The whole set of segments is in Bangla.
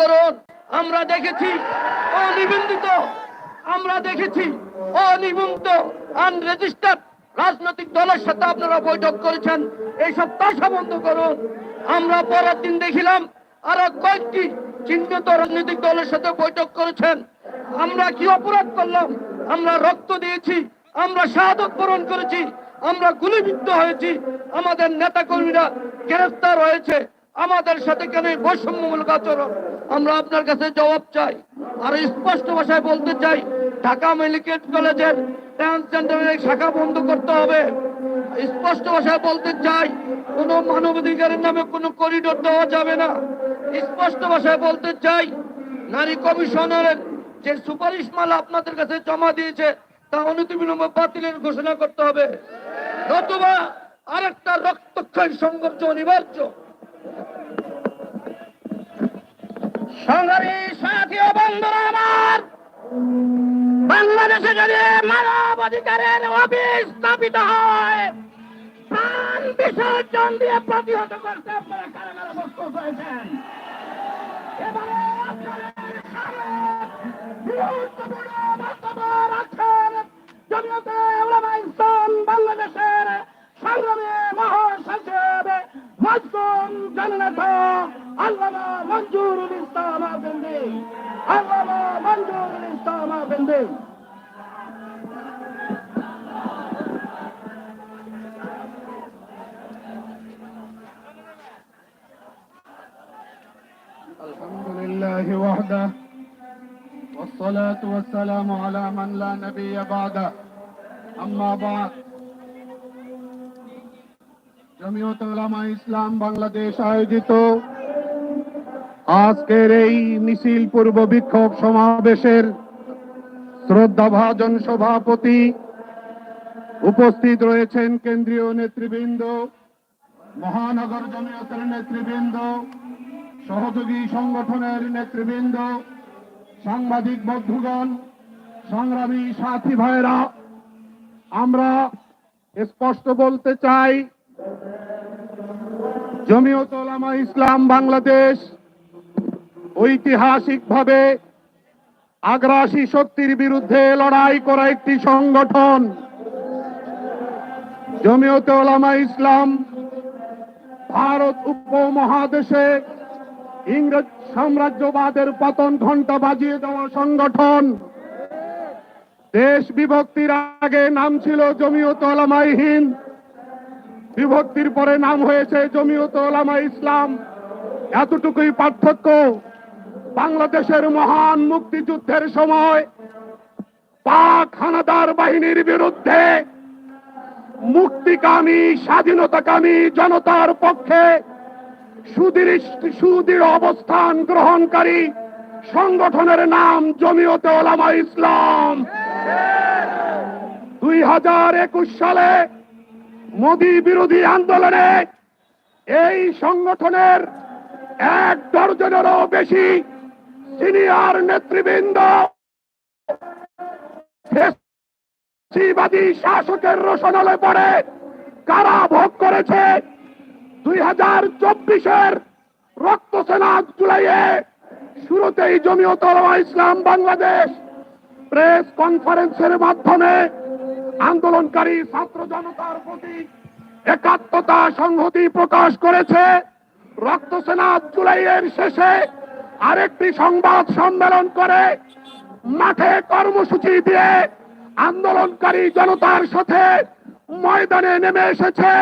করুন আমরা দেখেছি অনিবন্ধিত। আমরা দেখেছি অনিবন্ধিত আনরেজিস্টার্ড রাজনৈতিক দলের সাথে আপনারা বৈঠক করেছেন। এইসব তাসা বন্ধ করুন। আমরা পরের দিন দেখিলাম আরও কয়েকটি চিহ্নিত রাজনৈতিক দলের সাথে বৈঠক করেছেন। আমরা কি অপরাধ করলাম? আমরা রক্ত দিয়েছি। আমরা শাহাদত বরণ করেছি। আমরা গুলিবিদ্ধ হয়েছি। আমাদের নেতা কর্মীরা গ্রেফতার হয়েছে। আমাদের সাথে কেন বৈষম্যমূলক আচরণ? আমরা আপনার কাছে জবাব চাই। আর স্পষ্ট ভাষায় বলতে চাই, ঢাকা মেডিকেল কলেজের শাখা বন্ধ করতে হবে। স্পষ্ট ভাষায় বলতে চাই, কোন মানবাধিকারের নামে কোনো করিডোর দেওয়া যাবে না। স্পষ্ট ভাষায় বলতে চাই, নারী কমিশনারের যে সুপারিশ মালা আপনাদের কাছে জমা দিয়েছে, তা অনতিবিলম্বে বাতিলের ঘোষণা করতে হবে। নতুবা আরেকটা রক্তক্ষয়ী সংঘর্ষ অনিবার্য। সংগ্রামী সাথী ও বন্ধুরা আমার, বাংলাদেশে যদি মানব অধিকারের অফিস স্থাপিত হয়, প্রাণ বিসর্জন দিয়ে প্রতিহত করতে আপনারা কারা প্রস্তুত হয়েছেন? এবারে বাংলাদেশের সংগ্রামী মহাসচিব مجدون جنة علم منجور الإسلام بندين علم منجور الإسلام بندين الحمد لله وحده. والصلاة والسلام على من لا نبي بعده. أما بعد. জমিয়ত উলামা ইসলাম বাংলাদেশ আয়োজিত আজকের এই মিছিল পূর্ব বিক্ষোভ সমাবেশের শ্রদ্ধাভাজন সভাপতি উপস্থিত রয়েছেন কেন্দ্রীয় নেতৃবৃন্দ, মহানগর জমিয়তের নেতৃবৃন্দ, সহযোগী সংগঠনের নেতৃবৃন্দ, সাংবাদিক বন্ধুগণ, সংগ্রামী সাথী ভাইরা আমরা স্পষ্ট বলতে চাই জমিয়ত ইসলাম বাংলাদেশ ঐতিহাসিকভাবে আগ্রাসী শক্তির বিরুদ্ধে লড়াই করা একটি সংগঠন। জমিয়তে ওলামা ইসলাম ভারত উপমহাদেশে ইংরেজ সাম্রাজ্যবাদের পতন ঘণ্টা বাজিয়ে দেওয়া সংগঠন। দেশ বিভক্তির আগে নাম ছিল জমিয়ত ওলামাই হিন্দ। বিভক্তির পরে নাম হয়েছে জমিয়ত ওলামা ইসলাম। এতটুকুই পার্থক্য, বাংলাদেশের মহান মুক্তিযুদ্ধের সময় পাক হানাদার বাহিনীর বিরুদ্ধে মুক্তিকামী, স্বাধীনতাকামী জনতার পক্ষে সুদৃঢ় সুদৃঢ় অবস্থান গ্রহণকারী সংগঠনের নাম জমিয়তে ওলামা ইসলাম। দুই হাজার একুশ সালে মোদী বিরোধী আন্দোলনে এই সংগঠনের এক দর্জনেরও বেশি সিনিয়র নেতৃবৃন্দ ফ্যাসিবাদী শাসকের রোশনালে পড়ে কারা ভোগ করেছে? দুই হাজার চব্বিশের রক্ত সেনা জুলাইয়ে শুরুতেই জমিয়ত উলামা ইসলাম বাংলাদেশ প্রেস কনফারেন্সের মাধ্যমে আন্দোলনকারী ছাত্র জনতার প্রতি একাত্মতা সংহতি প্রকাশ করেছে। রক্ত সেনা জুলাইয়ের শেষে আরেকটি সংবাদ সম্মেলন করে। মাঠে কর্মসূচি দিয়ে আন্দোলনকারী জনতার সাথে ময়দানে নেমে এসেছে।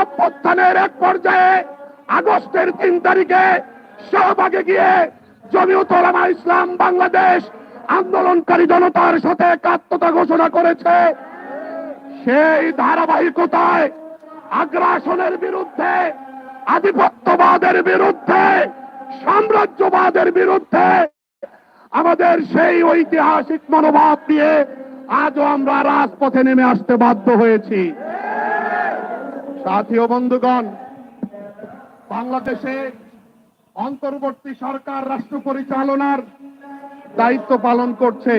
অভ্যুত্থানের এক পর্যায়ে আগস্টের তিন তারিখে শাহবাগে গিয়ে জমিয়ত ওলামা ইসলাম বাংলাদেশ আন্দোলনকারী জনতার সাথে একাত্মতা ঘোষণা করেছে। সেই ধারাবাহিকতায় আগ্রাসনের বিরুদ্ধে, আধিপত্যবাদের বিরুদ্ধে, সাম্রাজ্যবাদের বিরুদ্ধে আমাদের সেই ঐতিহাসিক মনোভাব দিয়ে আজও আমরা রাজপথে নেমে আসতে বাধ্য হয়েছি। সাথী ও বন্ধুগণ, বাংলাদেশে অন্তর্বর্তী সরকার রাষ্ট্র পরিচালনার দায়িত্ব পালন করছে।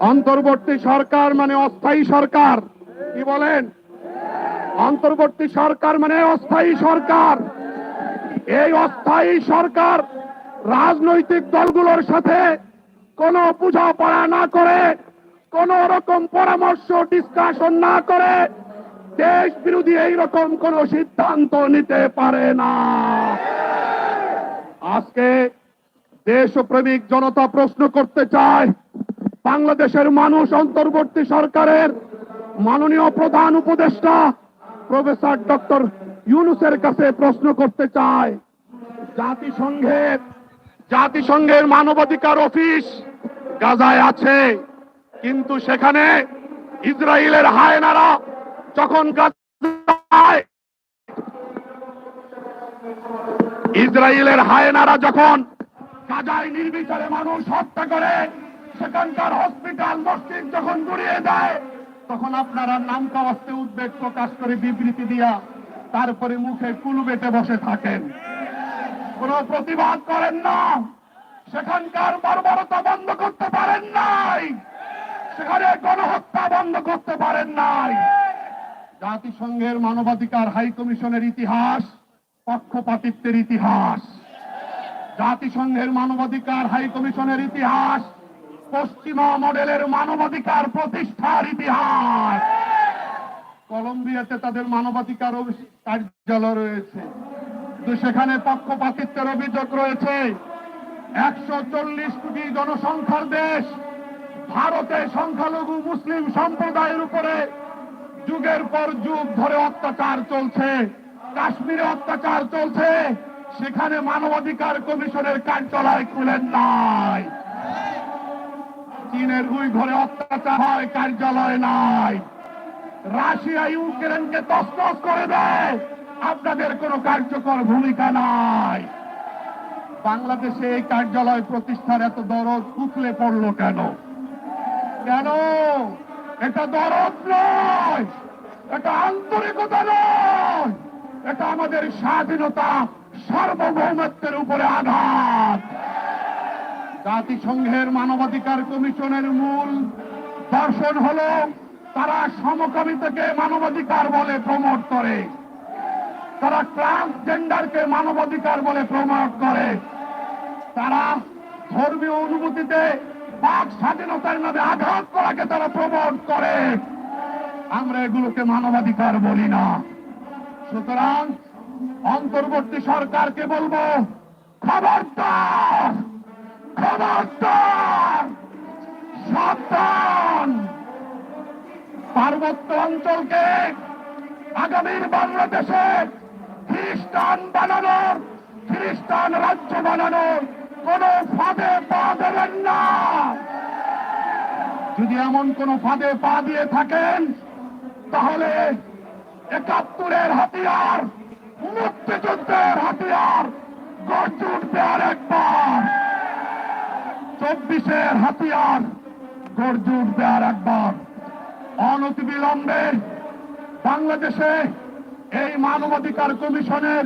অন্তর্বর্তী সরকার মানে অস্থায়ী সরকার। কি বলেন? অন্তর্বর্তী সরকার মানে অস্থায়ী সরকার। এই অস্থায়ী সরকার রাজনৈতিক দলগুলোর সাথে কোনো বোঝাপড়া না করে, কোন রকম পরামর্শ ডিসকাশন না করে, দেশ বিরোধী এইরকম কোন সিদ্ধান্ত নিতে পারে না। আজকে দেশপ্রেমিক জনতা প্রশ্ন করতে চায় বাংলাদেশের মানুষ অন্তর্বর্তী সরকারের মাননীয় প্রধান উপদেষ্টা প্রফেসর ডক্টর ইউনুসের কাছে প্রশ্ন করতে চায় জাতিসংঘের জাতিসংঘের মানবাধিকার অফিস গাজায় আছে, কিন্তু সেখানে ইসরায়েলের হায়নারা যখন ইসরায়েলের হায়নারা যখন গাজায় নির্বিচারে মানুষ হত্যা করে সেখানকার হসপিটাল মসজিদ যখন গুড়িয়ে দেয় তখন আপনারা নাম কাওয়াস্তে উদ্বেগ প্রকাশ করে বিবৃতি দিয়া তারপরে মুখে কুলু বেটে বসে থাকেন। কোন প্রতিবাদ করেন না। সেখানকার বর্বরতা বন্ধ করতে পারেন নাই। সেখানে গণহত্যা বন্ধ করতে পারেন নাই। জাতিসংঘের মানবাধিকার হাই কমিশনের ইতিহাস, পক্ষপাতিত্বের ইতিহাস। জাতিসংঘের মানবাধিকার হাই কমিশনের ইতিহাস পশ্চিমা মডেলের মানবাধিকার প্রতিষ্ঠার ইতিহাস। কলম্বিয়াতে তাদের মানবাধিকার কার্যালয় রয়েছে। কিন্তু সেখানে পক্ষপাতিত্বের অভিযোগ রয়েছে। একশো চল্লিশ কোটি জনসংখ্যার দেশ। ভারতে সংখ্যালঘু মুসলিম সম্প্রদায়ের উপরে যুগের পর যুগ ধরে অত্যাচার চলছে। কাশ্মীরে অত্যাচার চলছে। সেখানে মানবাধিকার কমিশনের কার্যালয় খুলেন নাই। চীনের দুই ঘরে অত্যাচার হয়, কার্যালয় নাই। রাশিয়া, ইউক্রেনকে তসতস করে দেয়। আপনাদের কোনো কার্যকর ভূমিকা নাই। বাংলাদেশে এই কার্যালয় প্রতিষ্ঠার এত দরদ উঠলে পড়ল কেন? কেন? এটা দরদ নয়, এটা আন্তরিকতা নয়, এটা আমাদের স্বাধীনতা সার্বভৌমত্বের উপরে আঘাত। জাতিসংঘের মানবাধিকার কমিশনের মূল দর্শন হলো, তারা সমকামিতাকে মানবাধিকার বলে প্রমোট করে। তারা ট্রান্সজেন্ডারকে মানবাধিকার বলে প্রমোট করে। তারা ধর্মীয় অনুভূতিতে বাক স্বাধীনতার নামে আঘাত করাকে তারা প্রমোট করে। আমরা এগুলোকে মানবাধিকার বলি না। সুতরাং অন্তর্বর্তী সরকারকে বলব, খবরদার! খবরদার সাবধান। পার্বত্য অঞ্চলকে আগামীর বাংলাদেশে খ্রিস্টান বানানোর, খ্রিস্টান রাজ্য বানানোর কোন ফাঁদে পা দেবেন না। যদি এমন কোন ফাঁদে পা দিয়ে থাকেন, তাহলে একাত্তরের হাতিয়ার, মুক্তিযুদ্ধের হাতিয়ার গর্জে উঠবে আর একবার চব্বিশের হাতিয়ার গর্জে উঠবে আর একবার। অনতিবিলম্বে বাংলাদেশে এই মানবাধিকার কমিশনের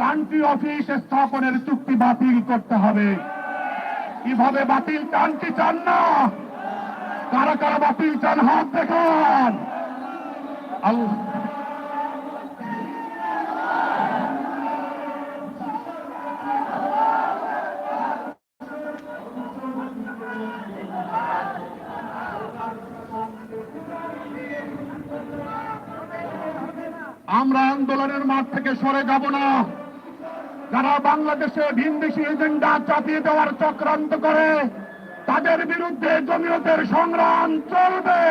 কান্ট্রি অফিস স্থাপনের চুক্তি বাতিল করতে হবে। কীভাবে বাতিল চান কি চান না? কারা কারা বাতিল চান হাত দেখান। আল্লাহ আমরা আন্দোলনের মাঠ থেকে সরে যাব না। যারা বাংলাদেশে ভিনদেশি এজেন্ডা চাপিয়ে দেওয়ার চক্রান্ত করে, তাদের বিরুদ্ধে জমিয়তের সংগ্রাম চলবে।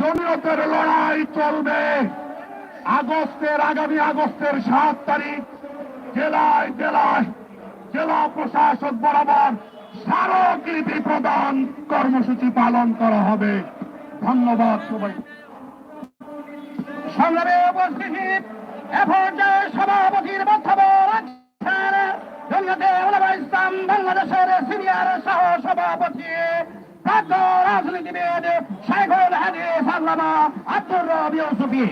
জমিয়তের লড়াই চলবে। আগস্টের, আগামী আগস্টের সাত তারিখ, জেলায় জেলায় জেলা প্রশাসক বরাবর স্মারকলিপি প্রদান কর্মসূচি পালন করা হবে। ধন্যবাদ সবাই সংগ্রামে উপস্থিতি। এ পর্যায়ে সভাপতির বক্তব্য রাখছেন জমিয়তে উলামা ইসলাম, বাংলাদেশের সিনিয়র সহ সভাপতি প্রাজ্ঞ রাজনীতিবিদ শেখুল হাদিস আল্লামা আব্দুর রবি ইউসুফি।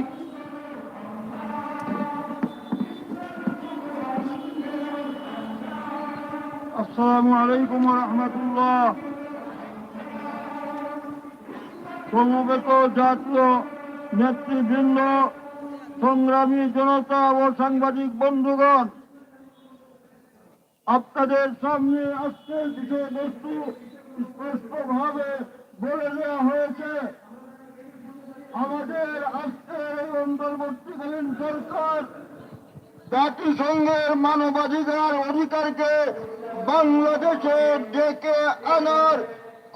আসসালামু আলাইকুম রহমতুল্লাহ। সমবেত জাতীয় নেতৃবৃন্দ সংগ্রামী জনতা ও সাংবাদিক বন্ধুগণ, আপনাদের সামনে আজকের বিষয়বস্তু স্পষ্টভাবে বলে দেওয়া হয়েছে। আমাদের আজকের এই অন্তর্বর্তীকালীন সরকার জাতিসংঘের মানবাধিকার অধিকারকে বাংলাদেশে ডেকে আনার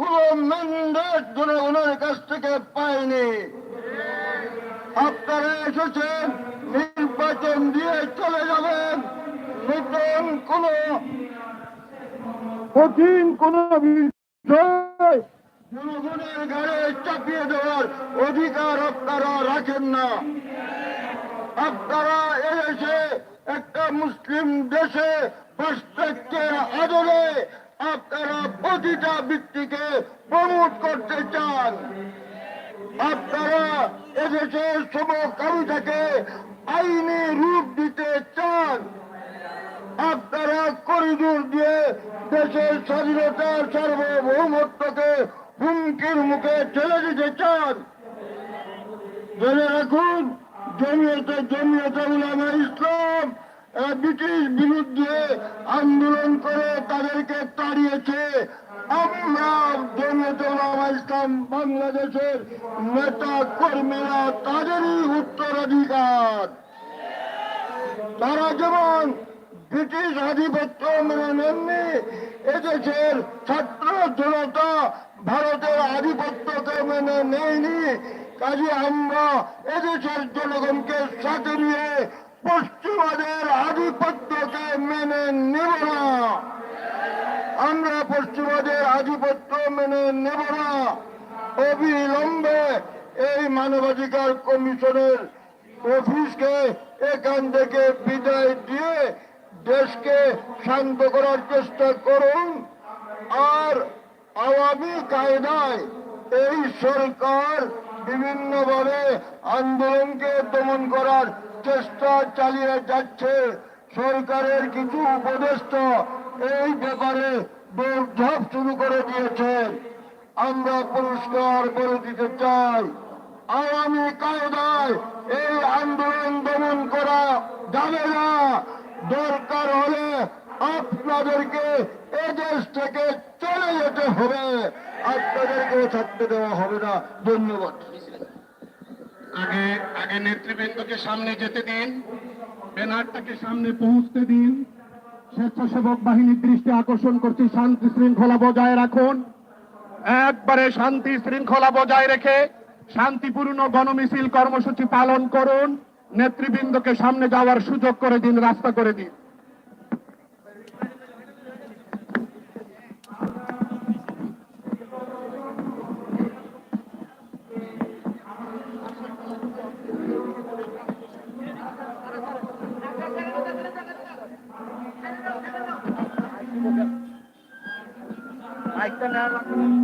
কোন ম্যান্ডেট জনগণের কাছ থেকে পায়নি। আপনারা এসেছেন, নির্বাচন দিয়ে চলে যাবেন। নতুন কোন কঠিন কোন জনগণের ঘরে চাপিয়ে দেওয়ার অধিকার আপনারা রাখেন না। আপনারা এসে একটা মুসলিম দেশে পাশ্চাত্যের আদলে আপনারা প্রতিটা ব্যক্তিকে প্রমোট করতে চান। আপনারা এদেশের সমকামিতাকে আইনি রূপ দিতে চান। আপনারা করিডোর দিয়ে দেশের স্বাধীনতার সার্বভৌমত্বকে হুমকির মুখে ঠেলে দিতে চান। জেনে রাখুন, জমিয়তে জমিয়তে উলামা ইসলাম ব্রিটিশ বিরুদ্ধে আন্দোলন করে তাদেরকে তাড়িয়েছে আমরা জমিয়তে উলামা ইসলাম বাংলাদেশের নেতা কর্মীরা তাদেরই উত্তরাধিকার। তারা যেমন ব্রিটিশ আধিপত্য মেনে নেননি, এদেশের ছাত্র জনতা ভারতের আধিপত্যকে মেনে নেয়নি। কাজে আমরা এদেশের জনগণকে সাথে নিয়ে পশ্চিমাদের আধিপত্যকে মেনে নেব না। আমরা পশ্চিমাদের আধিপত্য মেনে নেব না। অবিলম্বে এই মানবাধিকার কমিশনের অফিসকে এখান থেকে বিদায় দিয়ে দেশকে শান্ত করার চেষ্টা করুন। আর আওয়ামী কায়দায় এই সরকার বিভিন্নভাবে আন্দোলনকে দমন করার চেষ্টা চালিয়ে যাচ্ছে। সরকারের কিছু উপদেষ্টা এই ব্যাপারে দৌড়ঝাঁপ শুরু করে দিয়েছেন আমরা পুরস্কার বলে দিতে চাই। আওয়ামী কায়দায় এই আন্দোলন দমন করা যাবে না। দরকার হলে আপনাদেরকে এদেশ থেকে চলে যেতে হবে। আপনাদেরকেও থাকতে দেওয়া হবে না। ধন্যবাদ। আগে আগে নেতৃবৃন্দকে সামনে যেতে দিন, ব্যানারটাকে সামনে পৌঁছতে দিন। স্বেচ্ছাসেবক বাহিনীর দৃষ্টি আকর্ষণ করছি, শান্তি শৃঙ্খলা বজায় রাখুন। একবারে শান্তি শৃঙ্খলা বজায় রেখে শান্তিপূর্ণ গণমিছিল কর্মসূচি পালন করুন। নেতৃবৃন্দকে সামনে যাওয়ার সুযোগ করে দিন, রাস্তা করে দিন। Paalam.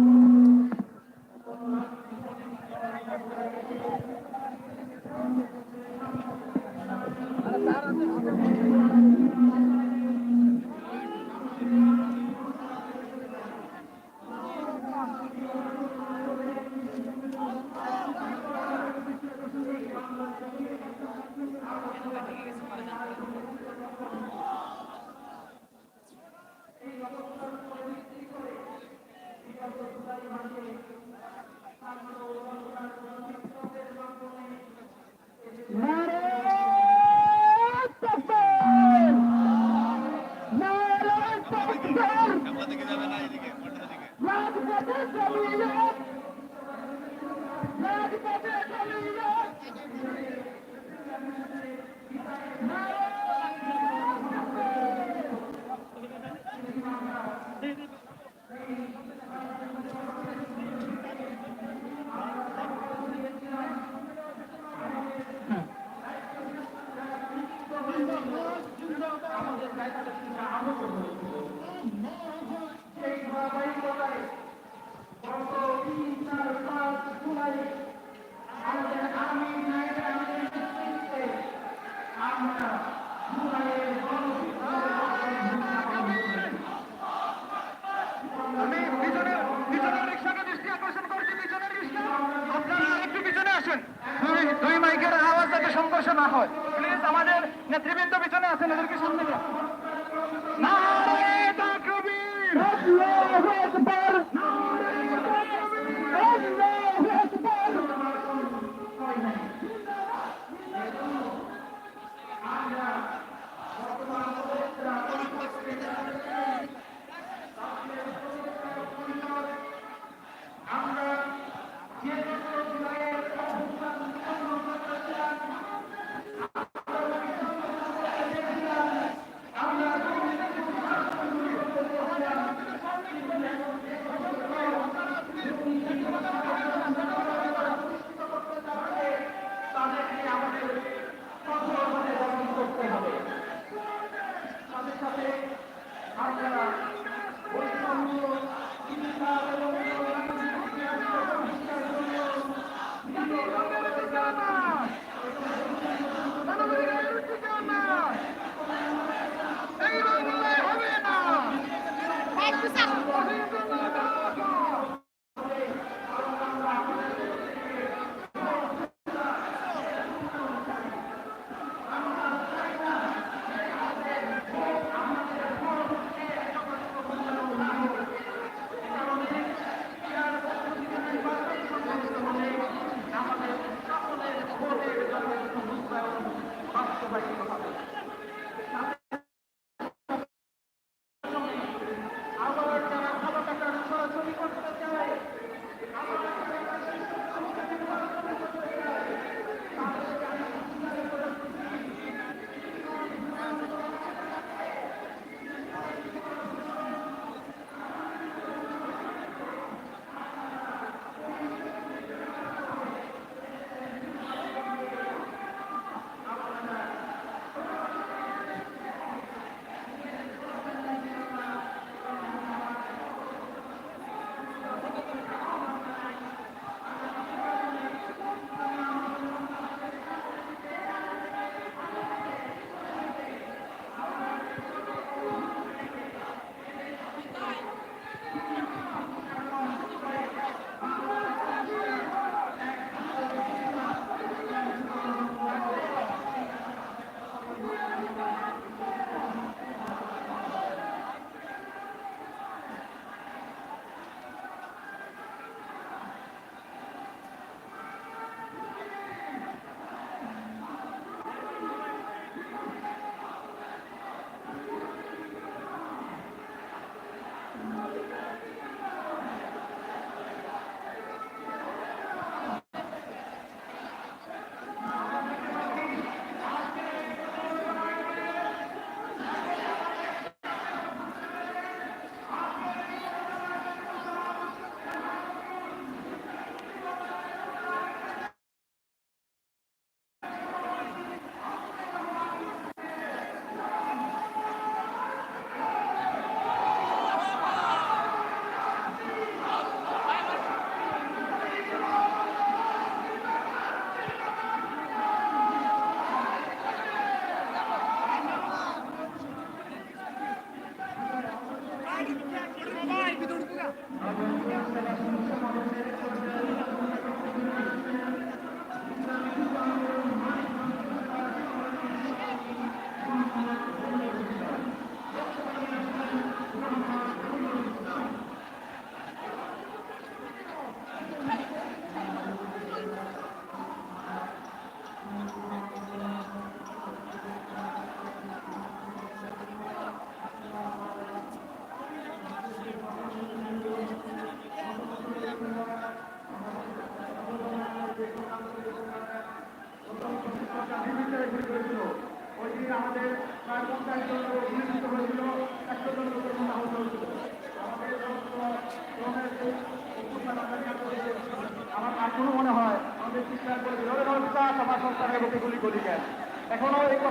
Get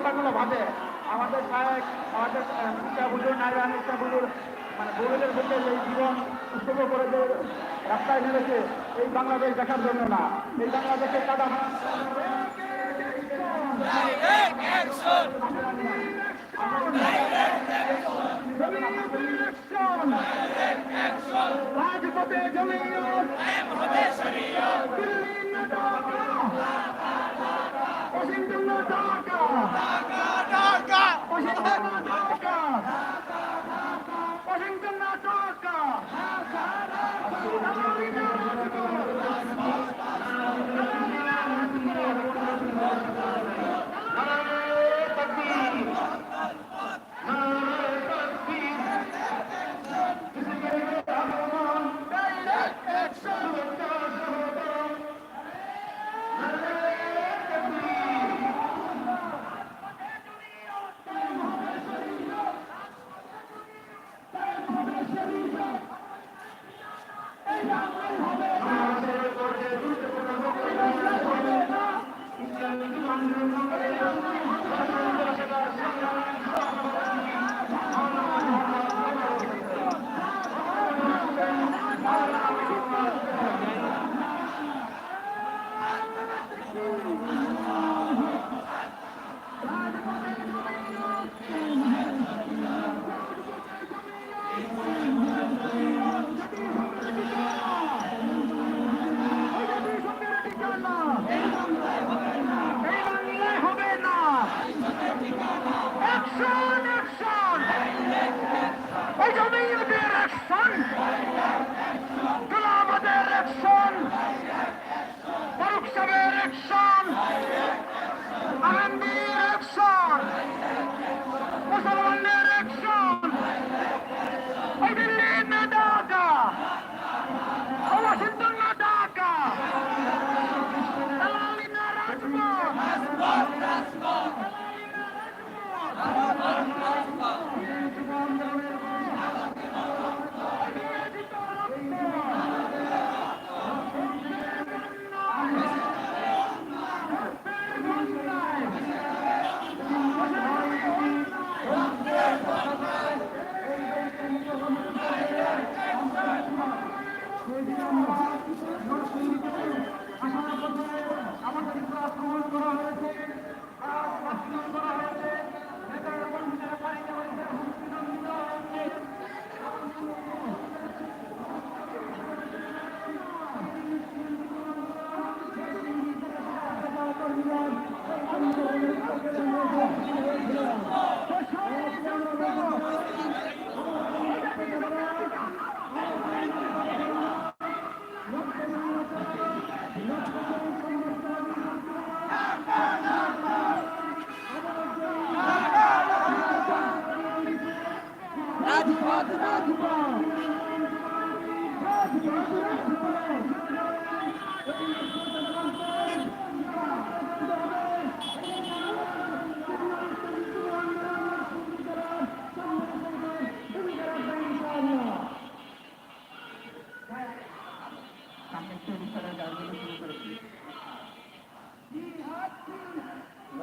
কথাগুলো ভাবে আমাদের সাহেব আমাদের শিক্ষা বুঝুর নারায়ণ শিক্ষা বুঝুর মানে গরিবের বুকে এই জীবন উৎসর্গ করে যে রাস্তায় নেমেছে, এই বাংলাদেশ দেখার জন্য না। এই বাংলাদেশের কাদা রাজপথে জমিয়ত দিল্লি অ্যাকশন অ্যাকশন ওই জমিয়তের অ্যাকশন গোলামাদের অ্যাকশন ফারুক সাহেবের অ্যাকশন আনন্দের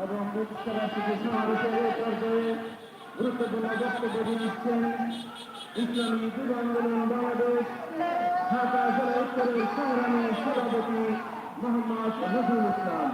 এবং যুক্তরাষ্ট্রকে সমাবেশের পর্যায়ে গুরুত্বপূর্ণ বক্তব্য দিচ্ছেন ইসলামী যুব আন্দোলন বাংলাদেশ ঢাকা জেলা উত্তরের সংগ্রামী সভাপতি মোহাম্মদ নজরুল ইসলাম।